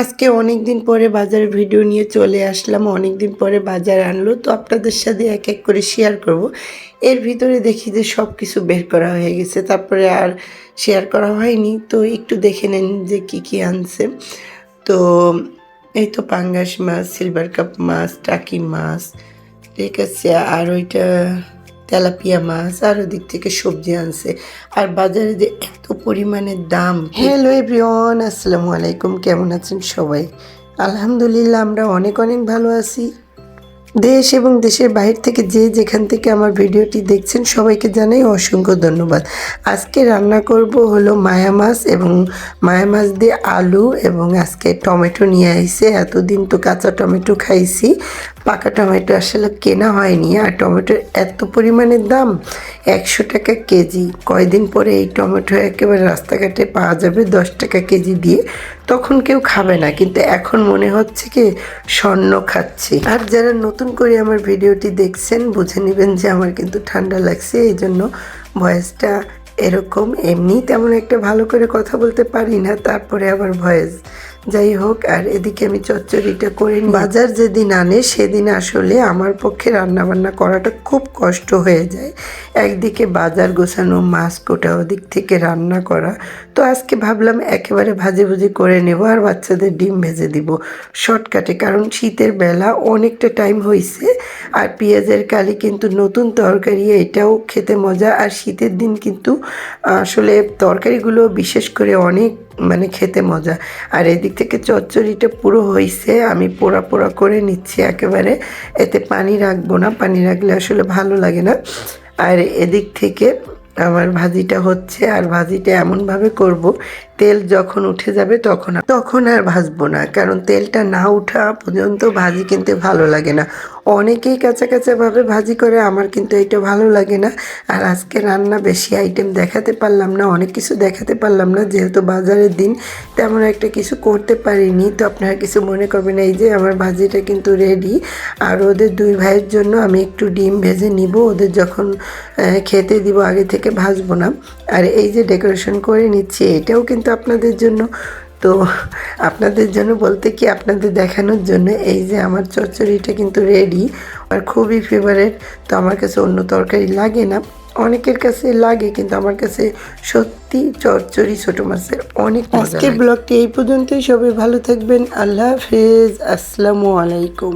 আজকে অনেক দিন পরে বাজারের ভিডিও নিয়ে চলে আসলাম অনেক দিন পরে বাজার আনলো। তো আপনাদের সাথে এক এক করে শেয়ার করব। এর ভিতরে দেখি যে সব কিছু বের করা হয়ে গেছে, তারপরে আর শেয়ার করা হয়নি। তো একটু দেখে নেন যে কি কি আনছে। তো এই তো পাঙ্গাস মাছ সিলভার কাপ মাছ, টাকি মাছ, ঠিক আছে। আর ওইটা তেলাপিয়া মাছ আর ওদিক থেকে সবজি আনছে। আর বাজারে যে এত পরিমাণে দাম, হ্যালো এভরিওয়ান, আসসালামু আলাইকুম, কেমন আছেন সবাই? আলহামদুলিল্লাহ, আমরা অনেক অনেক ভালো আছি। দেশ এবং দেশের বাইরে থেকে যে যেখান থেকে আমার ভিডিওটি দেখছেন, সবাইকে জানাই অসংখ্য ধন্যবাদ। আজকে রান্না করব হলো মায়া মাছ এবং মায়া মাছ দিয়ে আলু এবং আজকে টমেটো নিয়ে আইছে এতদিন তো কাঁচা টমেটো খাইছি পাকা টমেটো আসলে কেনা হয়নি। আর টমেটোর এত পরিমাণের দাম, একশো টাকা কেজি। কয়দিন পরে এই টমেটো একেবারে রাস্তাঘাটে পাওয়া যাবে দশ টাকা কেজি দিয়ে। তখন কেউ খাবে না, কিন্তু এখন মনে হচ্ছে কি স্বর্ণ খাচ্ছি। আর যারা নতুন করে আমার ভিডিওটি দেখছেন, বুঝে নেবেন যে আমার কিন্তু ঠান্ডা লাগছে, এই জন্য ভয়েসটা এরকম। এমনি তেমন একটা ভালো করে কথা বলতে পারি না, তারপরে আবার ভয়েস যাই হোক, আর এদিকে আমি চচ্চড়িটা করে। বাজার যেদিন আনে, সেদিন আসলে আমার পক্ষে রান্না বান্না করাটা খুব কষ্ট হয়ে যায়। একদিকে বাজার গোছানো, মাছ কোটা ওদিক থেকে রান্না করা। তো আজকে ভাবলাম একেবারে ভাজি ভুজি করে নেব আর বাচ্চাদের ডিম ভেজে দিব। শর্টকাটে, কারণ শীতের বেলা অনেকটা টাইম হয়েছে আর পেঁয়াজের কালি কিন্তু নতুন তরকারি, এটাও খেতে মজা। আর শীতের দিন কিন্তু আসলে তরকারিগুলো বিশেষ করে অনেক মানে খেতে মজা। আর এদিক থেকে চচ্চড়িটা পুরো হয়েছে আমি পোড়া পোড়া করে নিচ্ছি একেবারে। এতে পানি রাখব না, পানি রাখলে আসলে ভালো লাগে না। আর এদিক থেকে আমার ভাজিটা হচ্ছে, আর ভাজিটা এমনভাবে করব তেল যখন উঠে যাবে তখন তখন আর ভাজবো না, কারণ তেলটা না উঠা পর্যন্ত ভাজি কিনতে ভালো লাগে না। অনেকেই কাঁচা ভাজি করে, আমার কিন্তু এটা ভালো লাগে না। আর আজকে রান্না বেশি আইটেম দেখাতে পারলাম না, অনেক কিছু দেখাতে পারলাম না। যেহেতু বাজারের দিন, তেমন একটা কিছু করতে পারিনি। তো আপনারা কিছু মনে করবেন, এই যে আমার ভাজিটা কিন্তু রেডি আর ওদের দুই ভাইয়ের জন্য আমি একটু ডিম ভেজে নিব। ওদের যখন খেতে দিব, আগে থেকে ভাজবো না। আর এই যে ডেকোরেশন করে নিচ্ছি, এটাও কিন্তু আপনাদের জন্য তো আপনাদের জন্য বলতে কি আপনাদের দেখানোর জন্য এই যে আমার চচ্চড়িটা কিন্তু রেডি আর খুবই ফেভারেট তো আমার কাছে অন্য তরকারি লাগে না। অনেকের কাছে লাগে কিন্তু আমার কাছে সত্যি চচ্চড়ি ছোটো মাছের অনেক আজকের ব্লগটি এই পর্যন্তই সবাই ভালো থাকবেন আল্লাহ হাফেজ আসসালামু আলাইকুম।